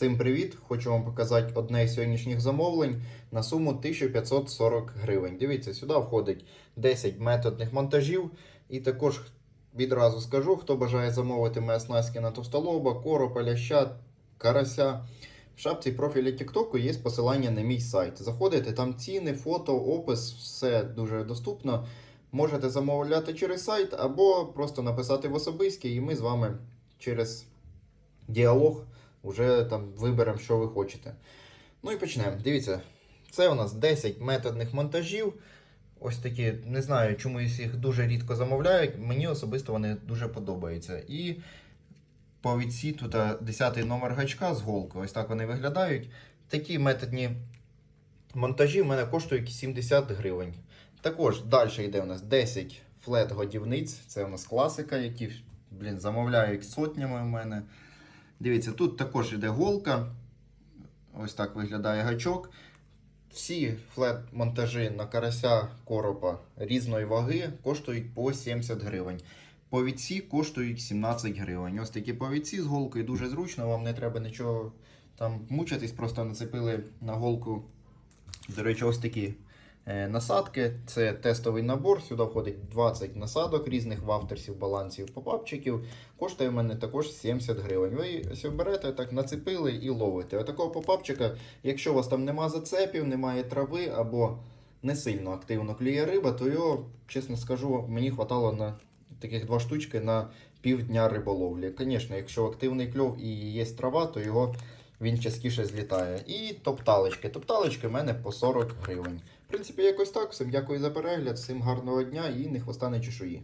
Всім привіт! Хочу вам показати одне з сьогоднішніх замовлень на суму 1540 гривень. Дивіться, сюди входить 10 методних монтажів. І також відразу скажу, хто бажає замовити моє оснастки на товстолоба, коропа, ляща, карася. В шапці профілі TikTok є посилання на мій сайт. Заходите, там ціни, фото, опис, все дуже доступно. Можете замовляти через сайт або просто написати в особисті, і ми з вами через діалог вже там виберемо, що ви хочете. Ну і почнемо. Дивіться, це у нас 10 методних монтажів. Ось такі, не знаю, чомусь їх дуже рідко замовляють. Мені особисто вони дуже подобаються. І по відсі тут 10 номер гачка з голкою. Ось так вони виглядають. Такі методні монтажі в мене коштують 70 гривень. Також далі йде у нас 10 флет годівниць. Це у нас класика, які блін, замовляють сотнями в мене. Дивіться, тут також йде голка. Ось так виглядає гачок. Всі флет-монтажі на карася коропа різної ваги коштують по 70 гривень. Повідці коштують 17 гривень. Ось такі повідці з голкою дуже зручно, вам не треба нічого там мучитись, просто нацепили на голку. До речі, ось такі насадки. Це тестовий набор. Сюди входить 20 насадок різних вафтерсів, балансів, попапчиків. Коштує в мене також 70 гривень. Ви ось берете, так нацепили і ловите. Отакого попапчика, якщо у вас там нема зацепів, немає трави або не сильно активно клює риба, то його, чесно скажу, мені хватало на таких два штучки на півдня риболовлі. Звісно, якщо активний кльов і є трава, то його він частіше злітає. І топталочки. Топталочки в мене по 40 гривень. Принципі, якось так. Всім дякую за перегляд, всім гарного дня і не хвоста не чешуї.